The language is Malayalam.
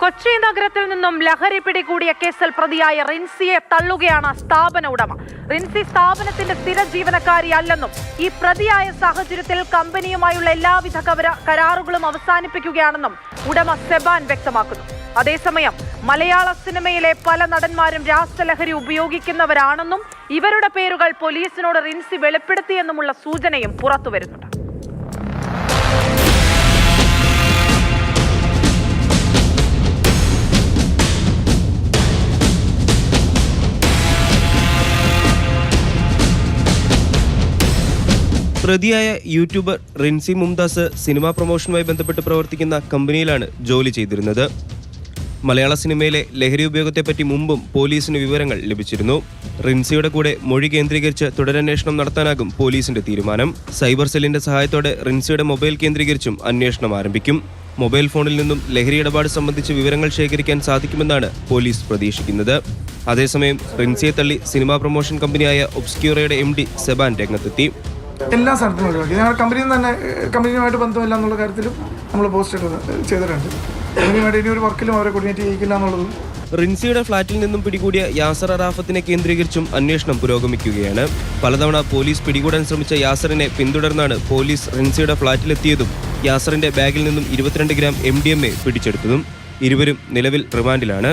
കൊച്ചി നഗരത്തിൽ നിന്നും ലഹരി പിടികൂടിയ കേസിൽ പ്രതിയായ റിൻസിയെ തള്ളുകയാണ് സ്ഥാപന ഉടമ. റിൻസി സ്ഥാപനത്തിന്റെ സ്ഥിര ജീവനക്കാരിയല്ലെന്നും ഈ പ്രതിയായ സാഹചര്യത്തിൽ കമ്പനിയുമായുള്ള എല്ലാവിധ കരാറുകളും അവസാനിപ്പിക്കുകയാണെന്നും ഉടമ സെബാൻ വ്യക്തമാക്കുന്നു. അതേസമയം മലയാള സിനിമയിലെ പല നടന്മാരും രാസലഹരി ഉപയോഗിക്കുന്നവരാണെന്നും ഇവരുടെ പേരുകൾ പോലീസിനോട് റിൻസി വെളിപ്പെടുത്തിയെന്നുമുള്ള സൂചനയും പുറത്തുവരുന്നുണ്ട്. പ്രതിയായ യൂട്യൂബർ റിൻസി മുംതാസ് സിനിമാ പ്രൊമോഷനുമായി ബന്ധപ്പെട്ട് പ്രവർത്തിക്കുന്ന കമ്പനിയിലാണ് ജോലി ചെയ്തിരുന്നത്. മലയാള സിനിമയിലെ ലഹരി ഉപയോഗത്തെപ്പറ്റി മുമ്പും പോലീസിന് വിവരങ്ങൾ ലഭിച്ചിരുന്നു. റിൻസിയുടെ കൂടെ മൊഴി കേന്ദ്രീകരിച്ച് തുടരന്വേഷണം നടത്താനാകും പോലീസിന്റെ തീരുമാനം. സൈബർ സെല്ലിന്റെ സഹായത്തോടെ റിൻസിയുടെ മൊബൈൽ കേന്ദ്രീകരിച്ചും അന്വേഷണം ആരംഭിക്കും. മൊബൈൽ ഫോണിൽ നിന്നും ലഹരി ഇടപാട് സംബന്ധിച്ച് വിവരങ്ങൾ ശേഖരിക്കാൻ സാധിക്കുമെന്നാണ് പോലീസ് പ്രതീക്ഷിക്കുന്നത്. അതേസമയം റിൻസിയെ തള്ളി സിനിമാ പ്രൊമോഷൻ കമ്പനിയായ ഒബ്സ്ക്യൂറയുടെ എം ഡി സെബാൻ രംഗത്തെത്തി. എല്ലാ സ്ഥലത്തും ഒഴിവാക്കി ഞങ്ങൾ കമ്പനിയിൽ തന്നെ കമ്പനിയുമായിട്ട് ബന്ധമില്ല എന്നുള്ള കാര്യത്തിലും നമ്മൾ പോസ്റ്റ് ചെയ്തിട്ടുണ്ട്. കമ്പനിയുമായിട്ട് ഇനി ഒരു വർക്കിലും അവരെ കോർഡിനേറ്റ് ചെയ്യിക്കില്ല എന്നുള്ളതും. റിൻസിയുടെ ഫ്ളാറ്റിൽ നിന്നും പിടികൂടിയ യാസർ അറാഫത്തിനെ കേന്ദ്രീകരിച്ചും അന്വേഷണം പുരോഗമിക്കുകയാണ്. പലതവണ പോലീസ് പിടികൂടാൻ ശ്രമിച്ച യാസറിനെ പിന്തുടർന്നാണ് പോലീസ് റിൻസിയുടെ ഫ്ളാറ്റിലെത്തിയതും യാസറിന്റെ ബാഗിൽ നിന്നും ഇരുപത്തിരണ്ട് ഗ്രാം എ പിടിച്ചെടുത്തതും. ഇരുവരും നിലവിൽ റിമാൻഡിലാണ്.